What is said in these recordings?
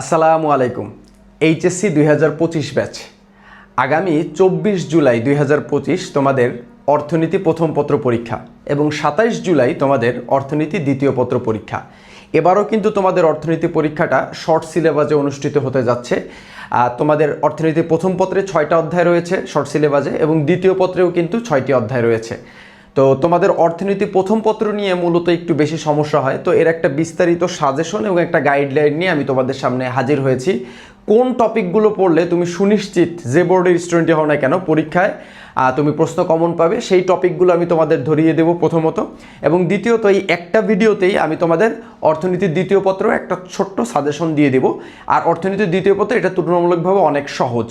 আসসালামু আলাইকুম। এইচএসসি দুই হাজার পঁচিশ ব্যাচ। আগামী চব্বিশ জুলাই দুই হাজার পঁচিশ তোমাদের অর্থনীতি প্রথম পত্র পরীক্ষা এবং সাতাইশ জুলাই তোমাদের অর্থনীতি দ্বিতীয় পত্র পরীক্ষা। এবারও কিন্তু তোমাদের অর্থনীতি পরীক্ষাটা শর্ট সিলেবাসে অনুষ্ঠিত হতে যাচ্ছে। তোমাদের অর্থনীতি প্রথম পত্রে ছয়টা অধ্যায় রয়েছে শর্ট সিলেবাসে এবং দ্বিতীয় পত্রেও কিন্তু ছয়টি অধ্যায় রয়েছে। তো তোমাদের অর্থনীতি প্রথম পত্র নিয়ে মূলত একটু বেশি সমস্যা হয়। তো এর একটা বিস্তারিত সাজেশন এবং একটা গাইডলাইন নিয়ে আমি তোমাদের সামনে হাজির হয়েছি। কোন টপিকগুলো পড়লে তুমি সুনিশ্চিত যে বোর্ডের স্টুডেন্টই হও না কেন পরীক্ষায় তুমি প্রশ্ন কমন পাবে, সেই টপিকগুলো আমি তোমাদের ধরিয়ে দেবো প্রথমত। এবং দ্বিতীয়ত এই একটা ভিডিওতেই আমি তোমাদের অর্থনীতির দ্বিতীয় পত্র একটা ছোট্ট সাজেশন দিয়ে দেবো। আর অর্থনীতির দ্বিতীয় পত্র এটা তুলনামূলকভাবে অনেক সহজ।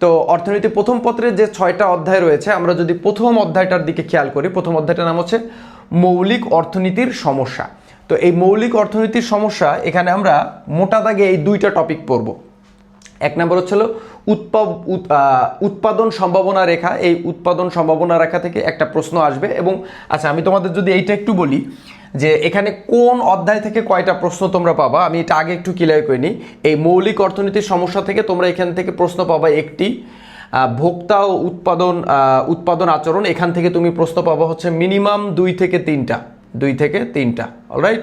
তো অর্থনীতি প্রথম পত্রের যে ছয়টা অধ্যায় রয়েছে, আমরা যদি প্রথম অধ্যায়টার দিকে খেয়াল করি, প্রথম অধ্যায়টার নাম হচ্ছে মৌলিক অর্থনীতির সমস্যা। তো এই মৌলিক অর্থনীতির সমস্যা, এখানে আমরা মোটা দাগে এই দুইটা টপিক পড়ব। এক নম্বর উৎ- উৎপাদন সম্ভাবনা রেখা। এই উৎপাদন সম্ভাবনা রেখা থেকে একটা প্রশ্ন আসবে এবং আচ্ছা আমি তোমাদের যদি এইটা একটু বলি যে এখানে কোন অধ্যায় থেকে কয়টা প্রশ্ন তোমরা পাবা? আমি এটা আগে একটু ক্লিয়ার করে নিই। এই মৌলিক অর্থনীতির সমস্যা থেকে তোমরা এখান থেকে প্রশ্ন পাবা একটি। ভোক্তা ও উৎপাদন উৎপাদন আচরণ। এখান থেকে তুমি প্রশ্ন পাবা হচ্ছে মিনিমাম দুই থেকে তিনটা। দুই থেকে তিনটা। অলরাইট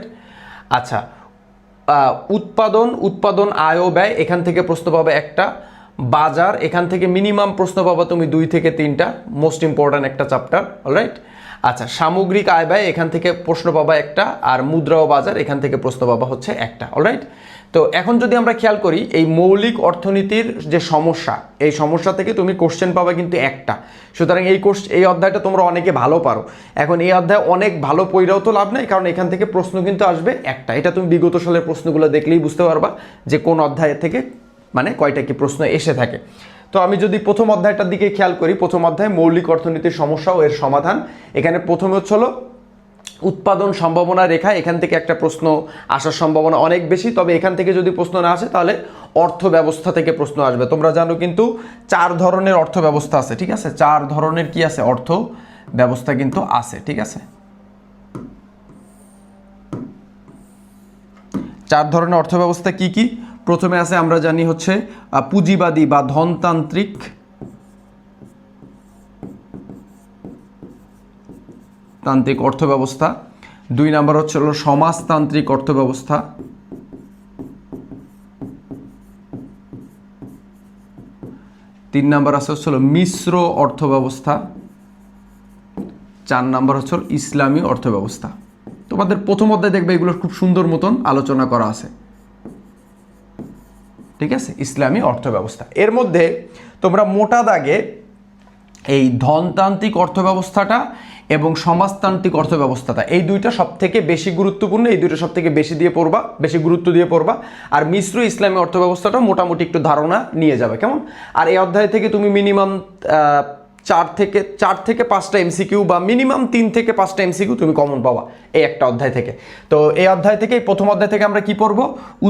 আচ্ছা উৎপাদন উৎপাদন আয় ব্যয়, এখান থেকে প্রশ্ন পাবে একটা। বাজার, এখান থেকে মিনিমাম প্রশ্ন পাবা তুমি দুই থেকে তিনটা। মোস্ট ইম্পর্ট্যান্ট একটা চ্যাপ্টার অলরাইট আচ্ছা সামগ্রিক আয় ব্যয় এখান থেকে প্রশ্ন পাবা একটা আর মুদ্রা ও বাজার এখান থেকে প্রশ্ন পাবা হচ্ছে একটা অলরাইট তো এখন যদি আমরা খেয়াল করি, এই মৌলিক অর্থনীতির যে সমস্যা, এই সমস্যা থেকে তুমি কোশ্চেন পাবা কিন্তু একটা। সুতরাং এই কোশ্চ এই অধ্যায়টা তোমরা অনেকে ভালো পারো। এখন এই অধ্যায় অনেক ভালো পইরাও তো লাভ নেই, কারণ এখান থেকে প্রশ্ন কিন্তু আসবে একটা। এটা তুমি বিগত সালের প্রশ্নগুলো দেখলেই বুঝতে পারবা যে কোন অধ্যায় থেকে মানে কয়টা কি প্রশ্ন এসে থাকে। তো আমি যদি প্রথম অধ্যায়টার দিকে খেয়াল করি, প্রথম অধ্যায় মৌলিক অর্থনীতির সমস্যা ও এর সমাধান। এখানে প্রথমে হচ্ছে হলো উৎপাদন সম্ভাবনা রেখা, এখান থেকে একটা প্রশ্ন আসার সম্ভাবনা অনেক বেশি, তবে এখান থেকে যদি প্রশ্ন না আসে তাহলে অর্থ ব্যবস্থা থেকে প্রশ্ন আসবে। তোমরা জানো কিন্তু চার ধরনের অর্থ ব্যবস্থা আছে, ঠিক আছে? চার ধরনের কি আছে? অর্থ ব্যবস্থা কিন্তু আছে, ঠিক আছে? চার ধরনের অর্থ ব্যবস্থা কি কি? প্রথমে আছে, আমরা জানি হচ্ছে পুঁজিবাদী বা ধনতান্ত্রিক তান্ত্রিক অর্থ ব্যবস্থা দুই নাম্বার হচ্ছে হলো সমাজতান্ত্রিক অর্থব্যবস্থা। তিন নাম্বার আছে হচ্ছে হলো মিশ্র অর্থব্যবস্থা। চার নাম্বার হচ্ছে ইসলামী অর্থব্যবস্থা। তোমাদের প্রথম অধ্যায় দেখবে এগুলোর খুব সুন্দর মতন আলোচনা করা আছে। ঠিক আছে? ইসলামী অর্থ ব্যবস্থা এর মধ্যে তোমরা মোটা দাগে এই ধনতান্ত্রিক অর্থ ব্যবস্থাটা এবং সমাজতান্ত্রিক অর্থ ব্যবস্থাটা এই দুইটা সব থেকে বেশি গুরুত্বপূর্ণ, এই দুইটা সব থেকে বেশি দিয়ে পড়বা, বেশি গুরুত্ব দিয়ে পড়বা, আর মিশ্র ইসলামী অর্থ ব্যবস্থাটা মোটামুটি একটু ধারণা নিয়ে যাবে, কেমন? আর এই অধ্যায় থেকে তুমি মিনিমাম চার থেকে চার থেকে পাঁচটা এমসিকিউ বা মিনিমাম তিন থেকে পাঁচটা এমসিকিউ তুমি কমন পাবা এই একটা অধ্যায় থেকে। তো এই অধ্যায় থেকে প্রথম অধ্যায় থেকে আমরা কি পড়ব?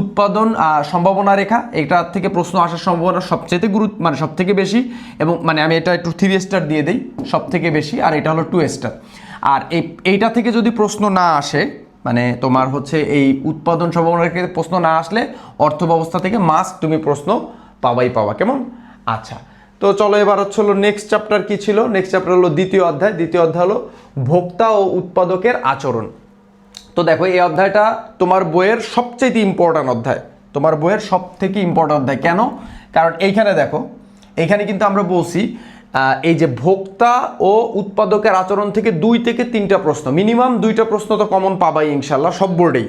উৎপাদন সম্ভাবনা রেখা এটা থেকে প্রশ্ন আসার সম্ভাবনা সবচেয়ে গুরুত্ব মানে সব থেকে বেশি এবং মানে আমি এটা একটু থ্রি স্টার দিয়ে দিই সব থেকে বেশি, আর এটা হলো টু স্টার আর এই, এইটা থেকে যদি প্রশ্ন না আসে মানে তোমার হচ্ছে এই উৎপাদন সম্ভাবনা রেখে প্রশ্ন না আসলে অর্থ ব্যবস্থা থেকে মাস্ক তুমি প্রশ্ন পাবাই পাবা, কেমন? আচ্ছা তো চলো এবার হচ্ছে হলো নেক্সট চ্যাপ্টার কি ছিল? নেক্সট চ্যাপ্টার হলো দ্বিতীয় অধ্যায়। দ্বিতীয় অধ্যায় হলো ভোক্তা ও উৎপাদকের আচরণ। তো দেখো, এই অধ্যায়টা তোমার বইয়ের সবচেয়ে ইম্পর্ট্যান্ট অধ্যায়। তোমার বইয়ের সব থেকে ইম্পর্ট্যান্ট অধ্যায়। কেন? কারণ এইখানে দেখো, এইখানে কিন্তু আমরা বলছি এই যে ভোক্তা ও উৎপাদকের আচরণ থেকে দুই থেকে তিনটা প্রশ্ন। মিনিমাম দুইটা প্রশ্ন তো কমন পাবাই ইনশাল্লাহ সব বোর্ডেই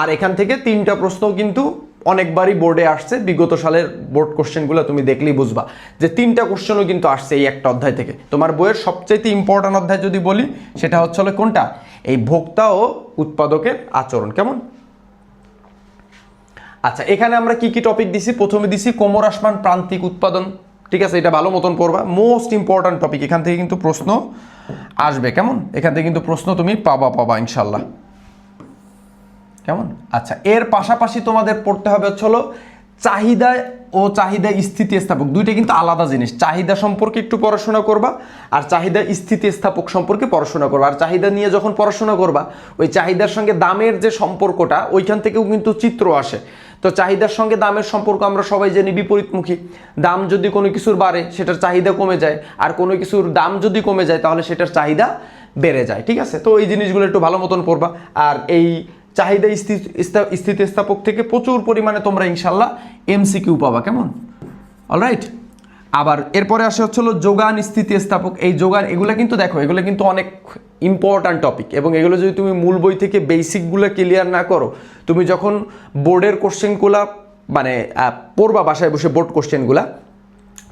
আর এখান থেকে তিনটা প্রশ্ন কিন্তু অনেকবারই বোর্ডে আসছে। বিগত সালের বোর্ড কোশ্চেনগুলো তুমি দেখলেই বুঝবা যে তিনটা কোশ্চেনও কিন্তু আসছে এই একটা অধ্যায় থেকে। তোমার বইয়ের সবচেয়ে ইম্পর্ট্যান্ট অধ্যায় যদি বলি, সেটা হচ্ছে কোনটা? এই ভোক্তা ও উৎপাদকের আচরণ। কেমন? আচ্ছা এখানে আমরা কি কি টপিক দিছি? প্রথমে দিছি কোমর আসমান প্রান্তিক উৎপাদন। ঠিক আছে, এটা ভালো মতন পড়বা। মোস্ট ইম্পর্ট্যান্ট টপিক এখান থেকে কিন্তু প্রশ্ন আসবে। কেমন? এখান থেকে কিন্তু প্রশ্ন তুমি পাবা পাবা ইনশাল্লাহ কেমন? আচ্ছা এর পাশাপাশি তোমাদের পড়তে হবে হচ্ছে হলো চাহিদা ও চাহিদা স্থিতিস্থাপক। দুইটা কিন্তু আলাদা জিনিস। চাহিদা সম্পর্কে একটু পড়াশোনা করবা আর চাহিদা স্থিতিস্থাপক সম্পর্কে পড়াশোনা করবা। আর চাহিদা নিয়ে যখন পড়াশোনা করবা, ওই চাহিদার সঙ্গে দামের যে সম্পর্কটা, ওইখান থেকেও কিন্তু চিত্র আসে। তো চাহিদার সঙ্গে দামের সম্পর্ক আমরা সবাই জানি বিপরীতমুখী। দাম যদি কোনো কিছুর বাড়ে, সেটার চাহিদা কমে যায়। আর কোনো কিছুর দাম যদি কমে যায়, তাহলে সেটার চাহিদা বেড়ে যায়। ঠিক আছে? তো এই জিনিসগুলো একটু ভালো মতন পড়বা। আর এই চাহিদা স্থিতি- স্থিতিস্থাপক থেকে প্রচুর পরিমাণে তোমরা ইনশাল্লাহ এমসিকিউ পাবা, কেমন? অলরাইট আবার এরপরে আসে হচ্ছে হলো যোগান স্থিতিস্থাপক। এই যোগান, এগুলো কিন্তু দেখো, এগুলো কিন্তু অনেক ইম্পর্ট্যান্ট টপিক এবং এগুলো যদি তুমি মূল বই থেকে বেসিকগুলো ক্লিয়ার না করো, তুমি যখন বোর্ডের কোশ্চেনগুলা মানে পড়বা বাসায় বসে বোর্ড কোশ্চেনগুলা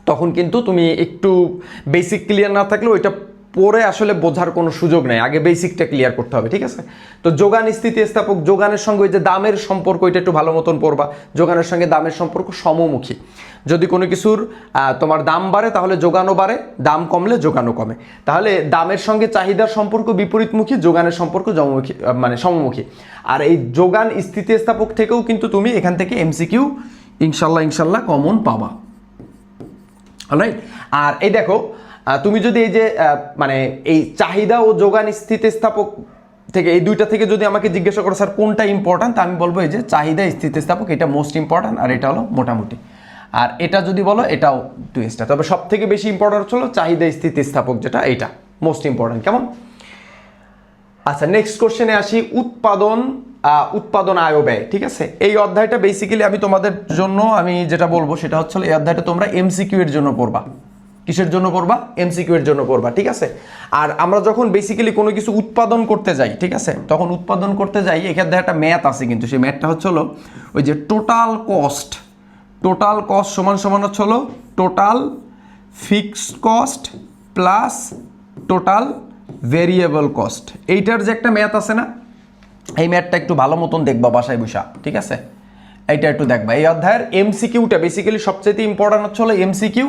তখন কিন্তু তুমি একটু বেসিক ক্লিয়ার না থাকলে ওইটা পরে আসলে বোঝার কোনো সুযোগ নেই। আগে বেসিকটা ক্লিয়ার করতে হবে, ঠিক আছে? তো যোগান স্থিতিস্থাপক, যোগানের সঙ্গে ওই যে দামের সম্পর্ক এটা একটু ভালো মতন পড়বা। যোগানের সঙ্গে দামের সম্পর্ক সমমুখী। যদি কোনো কিছুর তোমার দাম বাড়ে, তাহলে যোগানও বাড়ে, দাম কমলে যোগানও কমে। তাহলে দামের সঙ্গে চাহিদার সম্পর্ক বিপরীতমুখী, যোগানের সম্পর্ক জমমুখী মানে সমমুখী। আর এই যোগান স্থিতিস্থাপক থেকেও কিন্তু তুমি এখান থেকে এমসিকিউ ইনশাল্লাহ ইনশাল্লাহ কমন পাবা। রাইট আর এই দেখো তুমি যদি এই যে মানে এই চাহিদা ও যোগান স্থিতিস্থাপক থেকে, এই দুইটা থেকে যদি আমাকে জিজ্ঞাসা করো, স্যার, কোনটা ইম্পর্ট্যান্ট তা আমি বলব এই যে চাহিদা স্থিতিস্থাপক, এটা মোস্ট ইম্পর্ট্যান্ট আর এটা হলো মোটামুটি। আর এটা যদি বলো, এটাও টু স্টার তবে সব থেকে বেশি ইম্পর্ট্যান্ট হলো চাহিদা স্থিতিস্থাপক যেটা এটা মোস্ট ইম্পর্ট্যান্ট কেমন? আচ্ছা নেক্সট কোশ্চেনে আসি, উৎপাদন উৎপাদন আয় ব্যয়, ঠিক আছে? এই অধ্যায়টা বেসিক্যালি আমি তোমাদের জন্য আমি যেটা বলব, সেটা হচ্ছে এই অধ্যায়টা তোমরা এমসিকিউ এর জন্য পড়বা। কিসের জন্য পড়বা? এমসিকিউ এর জন্য পড়বা, ঠিক আছে? আর আমরা যখন বেসিক্যালি কোনো কিছু উৎপাদন করতে যাই, ঠিক আছে? তখন উৎপাদন করতে যাই এখানে একটা ম্যাথ আছে কিন্তু, সেই ম্যাথটা হচ্ছে হলো ওই যে টোটাল কস্ট টোটাল কস্ট সমান সমান হচ্ছে হলো total fixed cost plus total variable cost এইটার যে একটা ম্যাথ আছে না, এই ম্যাথটা একটু ভালো মতন দেখবা বাসায় বসা, ঠিক আছে? এইটা একটু দেখবা এই অধ্যায়ের এমসিকিউটা বেসিক্যালি সবচেয়ে ইম্পর্টেন্ট হচ্ছে হলো এমসিকিউ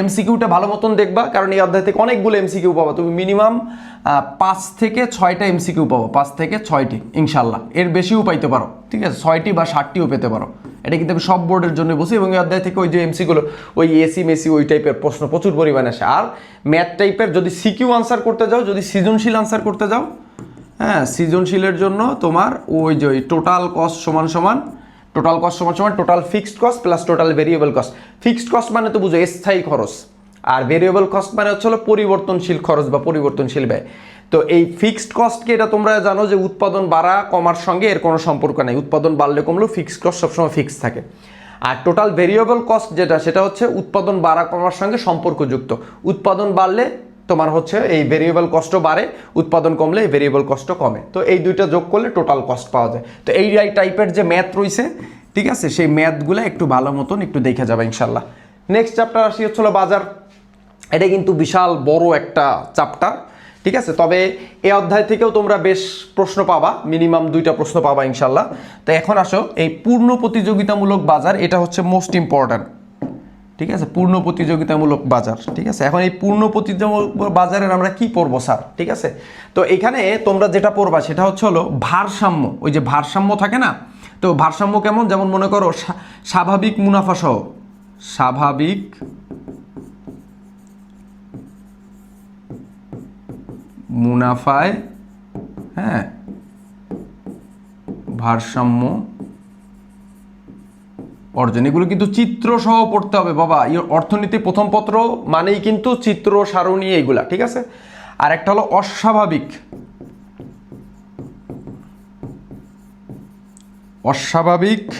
এমসিকিউটা ভালো মতন দেখবা, কারণ এই অধ্যায় থেকে অনেকগুলো এমসিকিউ পাবা। তুমি মিনিমাম পাঁচ থেকে ছয়টা এমসিকিউ পাবো, পাঁচ থেকে ছয়টি ইনশাল্লাহ এর বেশিও পাইতে পারো, ঠিক আছে? ছয়টি বা ষাটটিও পেতে পারো। এটা কিন্তু আমি সব বোর্ডের জন্য বসি এবং এই অধ্যায় থেকে ওই যে এমসিগুলো ওই এসি মেসি ওই টাইপের প্রশ্ন প্রচুর পরিমাণে আসে। আর ম্যাথ টাইপের যদি সিকিউ আনসার করতে যাও, যদি সৃজনশীল আনসার করতে যাও হ্যাঁ সৃজনশীলের জন্য তোমার ওই যে ওই টোটাল কস্ট সমান সমান টোটাল কস্ট সমান সমান total fixed cost plus total variable cost fixed cost মানে তো বুঝো স্থায়ী খরচ। আর ভেরিয়েবল কস্ট মানে হচ্ছে হলো পরিবর্তনশীল খরচ বা পরিবর্তনশীল ব্যয়। তো এই ফিক্সড কস্টকে এটা তোমরা জানো যে উৎপাদন বাড়া, কমার সঙ্গে এর কোনো সম্পর্ক নেই। উৎপাদন বাড়লে কমলেও ফিক্সড কস্ট সবসময় ফিক্স থাকে। আর টোটাল ভেরিয়েবল কস্ট যেটা, সেটা হচ্ছে উৎপাদন বাড়া, কমার সঙ্গে সম্পর্কযুক্ত। উৎপাদন বাড়লে তোমার হচ্ছে এই ভেরিয়েবল কস্ট বাড়ে, উৎপাদন কমলে এই ভেরিয়েবল কস্ট কমে। তো এই দুইটা যোগ করলে টোটাল কস্ট পাওয়া যায়। তো এই টাইপের যে ম্যাথ রয়েছে ঠিক আছে, সেই ম্যাথগুলো একটু ভালো মতন একটু দেখে যাবে ইনশাল্লাহ নেক্সট চ্যাপ্টার আসি হচ্ছিল বাজার। এটা কিন্তু বিশাল বড় একটা চ্যাপ্টার ঠিক আছে? তবে এই অধ্যায় থেকেও তোমরা বেশ প্রশ্ন পাবা মিনিমাম দুইটা প্রশ্ন পাবা ইনশাল্লাহ তো এখন আসো, এই পূর্ণ প্রতিযোগিতামূলক বাজার, এটা হচ্ছে মোস্ট ইম্পর্ট্যান্ট ঠিক আছে? পূর্ণ প্রতিযোগিতামূলক বাজার, ঠিক আছে? এখন এই পূর্ণ প্রতিযোগিতামূলক বাজারের আমরা কি পড়ব স্যার? ঠিক আছে? তো এখানে তোমরা যেটা পড়বা সেটা হচ্ছে হলো ভারসাম্য। ওই যে ভারসাম্য থাকে না? তো ভারসাম্য কেমন? যেমন মনে করো স্বা- স্বাভাবিক মুনাফা সহ। স্বাভাবিক মুনাফায় হ্যাঁ? ভারসাম্য অর্জন। এগুলো কিন্তু চিত্র সহ পড়তে হবে, বাবা। অর্থনীতি প্রথম পত্র মানেই কিন্তু চিত্র, সারণী এইগুলা ঠিক আছে? আর একটা হলো অস্বাভাবিক। অস্বাভাবিক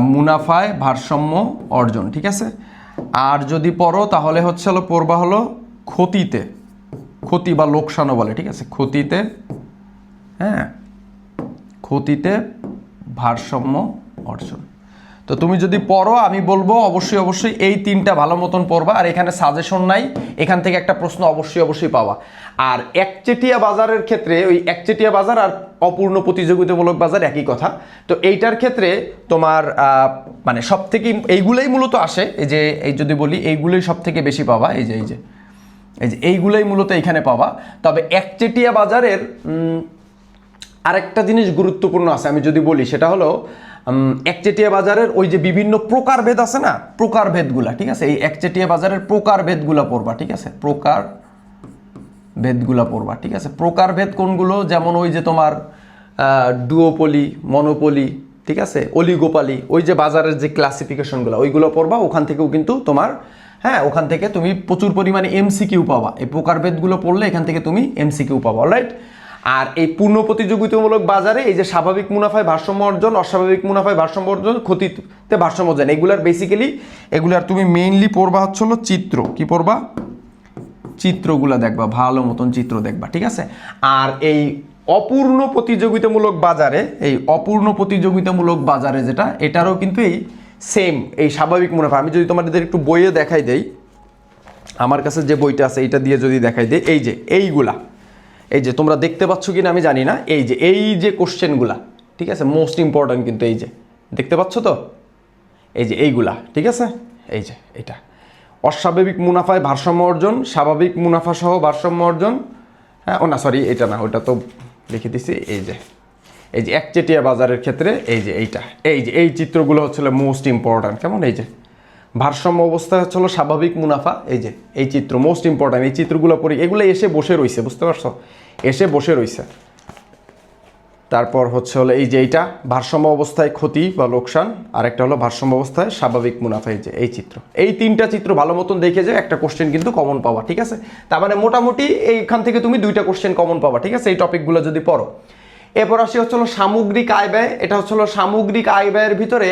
মুনাফায় ভারসাম্য অর্জন, ঠিক আছে? আর যদি পড়ো, তাহলে হচ্ছে হলো, পড়বা হলো ক্ষতিতে। ক্ষতি বা লোকসানও বলে, ঠিক আছে? ক্ষতিতে হ্যাঁ? ক্ষতিতে ভারসাম্য অর্জন। তো তুমি যদি পড়ো, আমি বলব অবশ্যই অবশ্যই এই তিনটা ভালো মতন পড়বা। আর এখানে সাজেশন নাই, এখান থেকে একটা প্রশ্ন অবশ্যই অবশ্যই পাওয়া আর একচেটিয়া বাজারের ক্ষেত্রে, ওই একচেটিয়া বাজার আর অপূর্ণ প্রতিযোগিতামূলক বাজার একই কথা। তো এইটার ক্ষেত্রে তোমার মানে সব থেকে এইগুলোই মূলত আসে। এই যে, এই যদি বলি, এইগুলোই সব থেকে বেশি পাওয়া এই যে এই যে এই যে, এইগুলোই মূলত এখানে পাওয়া তবে একচেটিয়া বাজারের আরেকটা জিনিস গুরুত্বপূর্ণ আছে, আমি যদি বলি, সেটা হলো একচেটিয়া বাজারের ওই যে বিভিন্ন প্রকারভেদ আছে না? প্রকারভেদগুলা, ঠিক আছে? এই একচেটিয়া বাজারের প্রকারভেদগুলা পড়বা, ঠিক আছে? প্রকার ভেদগুলা পড়বা, ঠিক আছে? প্রকারভেদ কোনগুলো? যেমন ওই যে তোমার ডুওপলি মনোপলি ঠিক আছে? অলিগোপালি ওই যে বাজারের যে ক্লাসিফিকেশনগুলো ওইগুলো পড়বা, ওখান থেকেও কিন্তু তোমার হ্যাঁ ওখান থেকে তুমি প্রচুর পরিমাণে এমসিকিউ পাবা। এই প্রকারভেদগুলো পড়লে এখান থেকে তুমি এমসিকিউ পাবা রাইট আর এই পূর্ণ প্রতিযোগিতামূলক বাজারে এই যে স্বাভাবিক মুনাফায় ভারসাম্য অর্জন, অস্বাভাবিক মুনাফায় ভারসাম্য অর্জন, ক্ষতিতে ভারসাম্য অর্জন, এগুলার বেসিক্যালি এগুলার তুমি মেইনলি পড়বা হচ্ছে হলো চিত্র। কি পড়বা? চিত্রগুলো দেখবা, ভালো মতন চিত্র দেখবা, ঠিক আছে? আর এই অপূর্ণ প্রতিযোগিতামূলক বাজারে, এই অপূর্ণ প্রতিযোগিতামূলক বাজারে যেটা, এটারও কিন্তু এই সেম এই স্বাভাবিক মুনাফা। আমি যদি তোমাদের একটু বইয়ে দেখাই দেই, আমার কাছে যে বইটা আছে, এটা দিয়ে যদি দেখাই দেই, এই যে, এইগুলা। এই যে তোমরা দেখতে পাচ্ছ কি না আমি জানি না, এই যে এই যে কোশ্চেনগুলা ঠিক আছে? মোস্ট ইম্পর্ট্যান্ট কিন্তু এই যে, দেখতে পাচ্ছ তো? এই যে এইগুলা, ঠিক আছে? এই যে, এটা। অস্বাভাবিক মুনাফায় ভারসাম্য অর্জন, স্বাভাবিক মুনাফা সহ ভারসাম্য অর্জন হ্যাঁ? ও না সরি এটা না, ওটা তো লিখে দিছি, এই যে এই যে একচেটিয়া বাজারের ক্ষেত্রে, এই যে এইটা, এই যে, এই চিত্রগুলো হচ্ছিল মোস্ট ইম্পর্ট্যান্ট কেমন? এই যে, ভারসাম্য অবস্থা হচ্ছিল স্বাভাবিক মুনাফা, এই যে, এই চিত্র মোস্ট ইম্পর্ট্যান্ট এই চিত্রগুলো পরি এগুলো এসে বসে রয়েছে বুঝতে পারছ? এসে বসে রইছে। তারপর হচ্ছে হলো এই যে এইটা, ভারসাম্য অবস্থায় ক্ষতি বা লোকসান আর একটা হলো ভারসাম্য অবস্থায় স্বাভাবিক মুনাফা, এই যে, এই চিত্র। এই তিনটা চিত্র ভালো মতন দেখে যে একটা কোশ্চেন কিন্তু কমন পাবা ঠিক আছে? তার মানে মোটামুটি এইখান থেকে তুমি দুইটা কোশ্চেন কমন পাবা ঠিক আছে? এই টপিকগুলো যদি পড়ো। এরপর আসি হচ্ছে হলো সামগ্রিক আয় ব্যয়। এটা হচ্ছে হলো সামগ্রিক আয় ব্যয়ের ভিতরে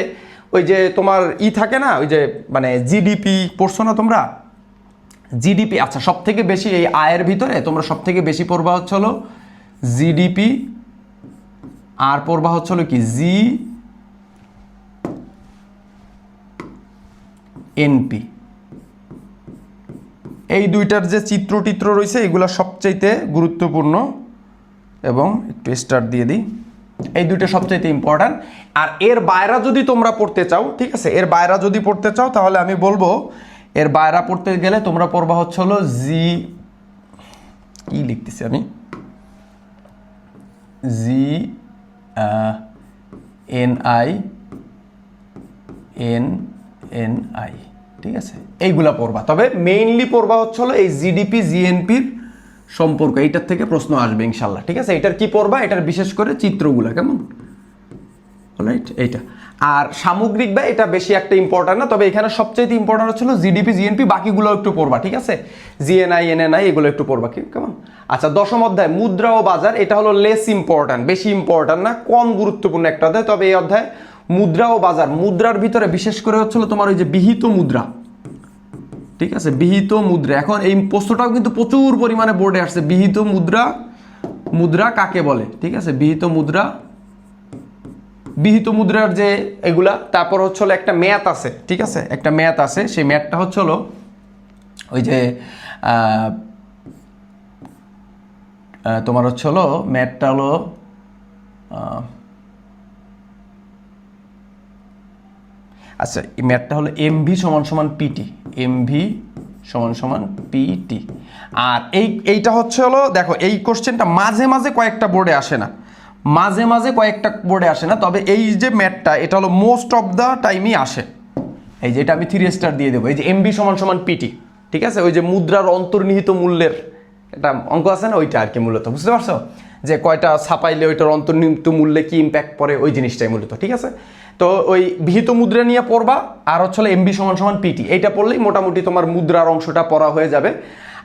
ওই যে তোমার ই থাকে না, ওই যে মানে জিডিপি পড়ছো না তোমরা? জিডিপি আচ্ছা সব থেকে বেশি এই আয়ের ভিতরে তোমরা সব থেকে বেশি পড়বা হচ্ছে হলো জিডিপি, আর পড়বা হচ্ছে হলো কি? জি এনপি এই দুইটার যে চিত্র টিত্র রয়েছে, এগুলো সবচাইতে গুরুত্বপূর্ণ এবং একটু স্টার্ট দিয়ে দিই। এই দুইটা সবচাইতে ইম্পর্ট্যান্ট আর এর বাইরা যদি তোমরা পড়তে চাও, ঠিক আছে, এর বাইরা যদি পড়তে চাও, তাহলে আমি বলব এর বাইরা পড়তে গেলে তোমরা পড়বা হচ্ছে হলো জি কি লিখতেছি আমি? G N I N N I ঠিক আছে? এইগুলা পড়বা। তবে মেইনলি পড়বা হচ্ছে হলো এই জিডিপি জিএনপির সম্পর্ক। এইটার থেকে প্রশ্ন আসবে ইনশাল্লাহ, ঠিক আছে? এটার কি পড়বা? এটার বিশেষ করে চিত্রগুলা, কেমন? রাইট এইটা। আর সামগ্রিক ব্যয় এটা বেশি একটা ইম্পর্ট্যান্ট না, তবে এখানে সবচেয়ে ইম্পর্ট্যান্ট হচ্ছিল জিডিপি জিএনপি বাকিগুলো একটু পড়বা, ঠিক আছে? জিএনআই এনএনআই এগুলো একটু পড়বা, কি কেমন? আচ্ছা দশম অধ্যায়, মুদ্রা ও বাজার, এটা হলো লেস ইম্পর্ট্যান্ট বেশি ইম্পর্ট্যান্ট না, কম গুরুত্বপূর্ণ একটা অধ্যায়, তবে এই অধ্যায় মুদ্রা ও বাজার, মুদ্রার ভিতরে বিশেষ করে হচ্ছিল তোমার ওই যে বিহিত মুদ্রা, ঠিক আছে? বিহিত মুদ্রা, এখন এই প্রশ্নটাও কিন্তু প্রচুর পরিমাণে বোর্ডে আসছে, বিহিত মুদ্রা মুদ্রা কাকে বলে, ঠিক আছে? বিহিত মুদ্রা বিহিত মুদ্রার যে এগুলা, তারপর হচ্ছে হলো একটা ম্যাথ আছে, ঠিক আছে? একটা ম্যাথ আছে, সেই ম্যাথটা হচ্ছে হলো ওই যে তোমার হচ্ছে হলো ম্যাথটা হলো আচ্ছা এই ম্যাথটা হলো এমভি সমান সমান পিটি এমভি সমান সমান পিটি আর এই, এইটা হচ্ছে হলো, দেখো, এই কোশ্চেনটা মাঝে মাঝে কয়েকটা বোর্ডে আসে না। মাঝে মাঝে কয়েকটা বোর্ডে আসে না, তবে এই যে ম্যাথটা এটা হলো মোস্ট অফ দ্য টাইমই আসে। এই যে এটা আমি থ্রি স্টার দিয়ে দেবো, এই যে এমবি সমান সমান পিটি ঠিক আছে? ওই যে মুদ্রার অন্তর্নিহিত মূল্যের একটা অঙ্ক আছে না, ওইটা আর কি মূলত, বুঝতে পারছ? যে কয়টা ছাপাইলে ওইটার অন্তর্নিহিত মূল্যে কি ইম্প্যাক্ট পড়ে, ওই জিনিসটাই মূলত, ঠিক আছে? তো ওই বিহিত মুদ্রা নিয়ে পড়বা, আর হচ্ছে এমবি সমান সমান পিটি এইটা পড়লেই মোটামুটি তোমার মুদ্রার অংশটা পড়া হয়ে যাবে।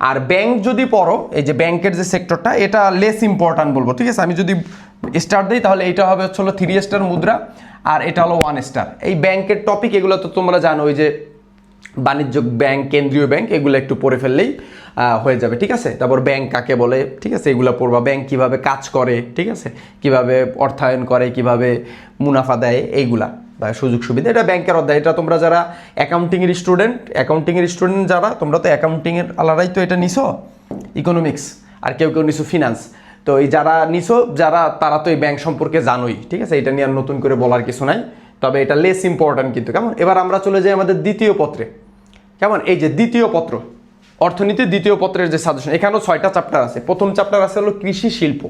আর ব্যাংক যদি পড়ো, এই যে ব্যাংকের যে সেক্টরটা এটা লেস ইম্পর্ট্যান্ট বলব, ঠিক আছে? আমি যদি স্টার দিই, তাহলে এইটা হবে হচ্ছে হলো থ্রি স্টার মুদ্রা, আর এটা হলো ওয়ান স্টার এই ব্যাংকের টপিক এগুলো তো তোমরা জানো, ওই যে বাণিজ্য ব্যাংক কেন্দ্রীয় ব্যাংক এগুলো একটু পড়ে ফেললেই হয়ে যাবে, ঠিক আছে? তারপর ব্যাংক কাকে বলে, ঠিক আছে? এগুলো পড়বা ব্যাংক কীভাবে কাজ করে, ঠিক আছে? কীভাবে অর্থায়ন করে, কীভাবে মুনাফা দেয়, এইগুলা। বা সুযোগ সুবিধা, এটা ব্যাংকের অধ্যায়। এটা তোমরা যারা অ্যাকাউন্টিংয়ের স্টুডেন্ট অ্যাকাউন্টিংয়ের স্টুডেন্ট যারা, তোমরা তো অ্যাকাউন্টিংয়ের আলাদাই তো এটা নিছো? ইকোনমিক্স আর কেউ কেউ নিছো ফিনান্স তো এই যারা নিছো, যারা, তারা তো এই ব্যাংক সম্পর্কে জানোই, ঠিক আছে? এটা নিয়ে আর নতুন করে বলার কিছু নাই। তবে এটা লেস ইম্পর্ট্যান্ট কিন্তু, কেমন? এবার আমরা চলে যাই আমাদের দ্বিতীয় পত্রে। কেমন? এই যে দ্বিতীয় পত্র অর্থনীতির দ্বিতীয় পত্রের যে সাজেশন এখানেও ছয়টা চ্যাপ্টার আছে। প্রথম চ্যাপ্টার আছে হলো কৃষি শিল্প।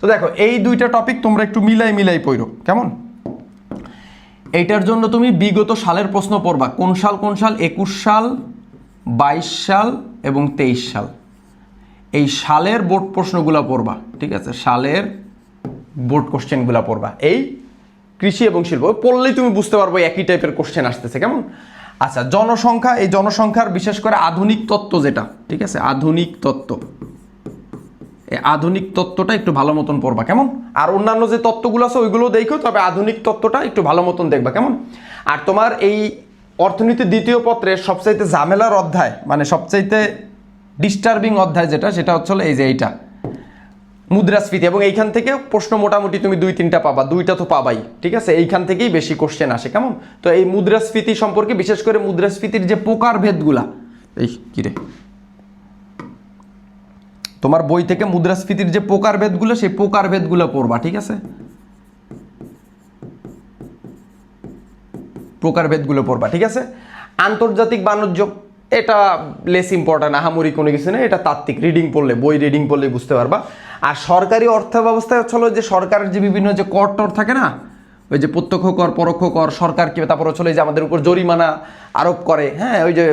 তো দেখো, এই দুইটা টপিক তোমরা একটু মিলাই মিলাই পড়ো, কেমন? এইটার জন্য তুমি বিগত সালের প্রশ্ন পড়বা। কোন সাল কোন সাল? একুশ সাল, বাইশ সাল এবং তেইশ সাল। এই সালের বোর্ড প্রশ্নগুলো পড়বা, ঠিক আছে? সালের বোর্ড কোশ্চেনগুলো পড়বা। এই কৃষি এবং শিল্প, পড়লেই তুমি বুঝতে পারব একই টাইপের কোশ্চেন আসতেছে, কেমন? আচ্ছা জনসংখ্যা, এই জনসংখ্যার বিশেষ করে আধুনিক তত্ত্ব যেটা, ঠিক আছে? আধুনিক তত্ত্ব। আধুনিক তত্ত্বটা একটু ভালো মতন পড়বা, কেমন? আর অন্যান্য যে তত্ত্বগুলো আছে, ওইগুলো দেখো, তবে আধুনিক তত্ত্বটা একটু ভালো মতন দেখবা, কেমন? আর তোমার এই অর্থনীতি দ্বিতীয় পত্রের সবচাইতে ঝামেলার অধ্যায় মানে সবচাইতে ডিস্টার্বিং অধ্যায় যেটা, সেটা হচ্ছে এই যে এইটা, মুদ্রাস্ফীতি, এবং এইখান থেকে প্রশ্ন মোটামুটি তুমি দুই তিনটা পাবা, দুইটা তো পাবাই, ঠিক আছে? এইখান থেকেই বেশি কোশ্চেন আসে, কেমন? তো এই মুদ্রাস্ফীতি সম্পর্কে বিশেষ করে মুদ্রাস্ফীতির যে প্রকার ভেদগুলা এই কিরে তোমার বই থেকে মুদ্রাস্ফীতির যে প্রকার ভেদগুলো সেই প্রকার ভেদগুলো পড়বা, ঠিক আছে? প্রকারভেদগুলো পড়বা, ঠিক আছে? আন্তর্জাতিক বাণিজ্য, এটা লেস ইম্পর্ট্যান্ট আহামরি কোনো কিছু নেই, এটা তাত্ত্বিক রিডিং পড়লে, বই রিডিং পড়লে বুঝতে পারবা। আর সরকারি অর্থ ব্যবস্থায় হচ্ছে যে সরকারের যে বিভিন্ন যে কর টর থাকে না, ওই যে প্রত্যক্ষ কর, পরোক্ষ কর, সরকার কি, তারপর হচ্ছে যে আমাদের উপর জরিমানা আরোপ করে হ্যাঁ ওই যে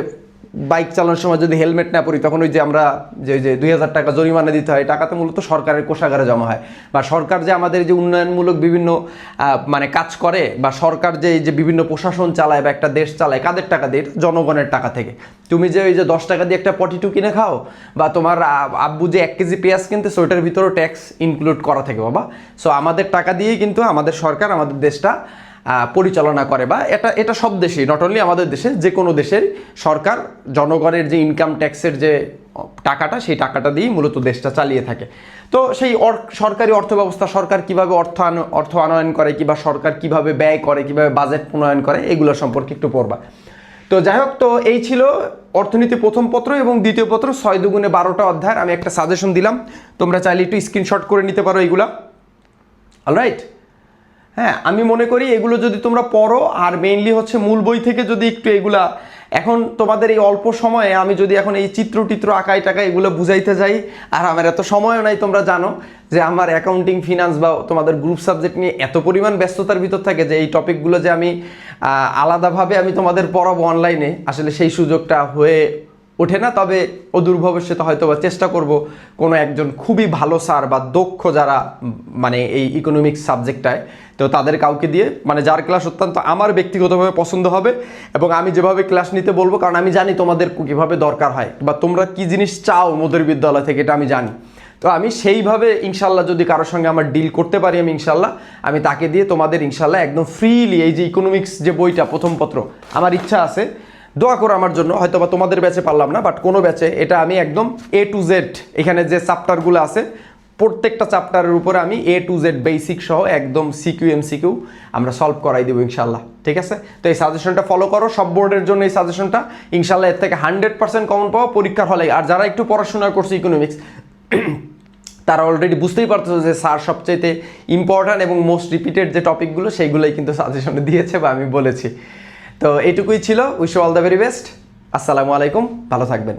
বাইক চালানোর সময় যদি হেলমেট না পরি, তখন ওই যে আমরা যে যে দুই হাজার টাকা জরিমানা দিতে হয় টাকা তো মূলত সরকারের কোষাগারে জমা হয়। বা সরকার যে আমাদের যে উন্নয়নমূলক বিভিন্ন মানে কাজ করে, বা সরকার যে এই যে বিভিন্ন প্রশাসন চালায় বা একটা দেশ চালায়, কাদের টাকা দিয়ে? জনগণের টাকা থেকে। তুমি যে ওই যে দশ টাকা দিয়ে একটা পটিটু কিনে খাও, বা তোমার আব্বু যে এক কেজি পেঁয়াজ কিনতে ওইটার ভিতরেও ট্যাক্স ইনক্লুড করা থাকে বাবা। সো আমাদের টাকা দিয়েই কিন্তু আমাদের সরকার, আমাদের দেশটা পরিচালনা করে বা এটা এটা সব দেশেই নট অনলি আমাদের দেশে, যে কোনো দেশের সরকার, জনগণের যে ইনকাম ট্যাক্সের যে টাকাটা, সেই টাকাটা দিয়েই মূলত দেশটা চালিয়ে থাকে। তো সেই সরকারি অর্থ ব্যবস্থা সরকার কীভাবে অর্থ অর্থ আনয়ন করে, কিংবা সরকার কীভাবে ব্যয় করে, কীভাবে বাজেট প্রণয়ন করে, এগুলো সম্পর্কে একটু পড়বা। তো যাই হোক, তো এই ছিল অর্থনীতি প্রথম পত্র এবং দ্বিতীয় পত্র, ছয় দুগুণে বারোটা অধ্যায়ের। আমি একটা সাজেশন দিলাম। তোমরা চাইলে একটু স্ক্রিনশট করে নিতে পারো এইগুলা অলরাইট হ্যাঁ আমি মনে করি এগুলো যদি তোমরা পড়ো, আর মেইনলি হচ্ছে মূল বই থেকে যদি একটু এগুলা, এখন তোমাদের এই অল্প সময়ে আমি যদি এখন এই চিত্র টিত্র আঁকাই টাকা এগুলো বুঝাইতে যাই, আর আমার এত সময়ও নাই, তোমরা জানো, যে আমার অ্যাকাউন্টিং ফিনান্স বা তোমাদের গ্রুপ সাবজেক্ট নিয়ে এত পরিমাণ ব্যস্ততার ভিতর থাকে যে এই টপিকগুলো যে আমি আলাদাভাবে আমি তোমাদের পড়াবো অনলাইনে আসলে সেই সুযোগটা হয়ে ওঠে না, তবে অদূর ভবিষ্যতে হয়তো বা চেষ্টা করব কোনো একজন খুবই ভালো স্যার বা দক্ষ যারা মানে এই ইকোনমিক্স সাবজেক্টটায় তো তাদের কাউকে দিয়ে মানে যার ক্লাস অত্যন্ত আমার ব্যক্তিগতভাবে পছন্দ হবে এবং আমি যেভাবে ক্লাস নিতে বলব, কারণ আমি জানি তোমাদের কীভাবে দরকার হয় বা তোমরা কি জিনিস চাও মোদের বিদ্যালয় থেকে, এটা আমি জানি। তো আমি সেইভাবে ইনশাল্লাহ যদি কারোর সঙ্গে আমার ডিল করতে পারি আমি ইনশাল্লাহ, আমি তাকে দিয়ে তোমাদের ইনশাল্লাহ একদম ফ্রিলি এই যে ইকোনমিক্স যে বইটা, প্রথম পত্র, আমার ইচ্ছা আছে দোয়া করো আমার জন্য হয়তো বা তোমাদের ব্যাচে পারলাম না বাট কোনো ব্যাচে এটা আমি একদম এ টু জেড এখানে যে চাপ্টারগুলো আছে, প্রত্যেকটা চ্যাপ্টারের উপরে আমি এ টু জেড বেসিক সহ একদম সিকিউ এম সিকিউ আমরা সলভ করাই দেবো ইনশাল্লাহ ঠিক আছে? তো এই সাজেশনটা ফলো করো, সব বোর্ডের জন্য এই সাজেশনটা ইনশাল্লাহ এর থেকে হান্ড্রেড পার্সেন্ট কমন পাওয়া পরীক্ষার হলে আর যারা একটু পড়াশোনা করছে ইকোনমিক্স তারা অলরেডি বুঝতেই পারতো যে স্যার সবচাইতে ইম্পর্ট্যান্ট এবং মোস্ট রিপিটেড যে টপিকগুলো সেইগুলোই কিন্তু সাজেশনে দিয়েছে বা আমি বলেছি। তো এটুকুই ছিল wish all the very best আসসালামু আলাইকুম ভালো থাকবেন।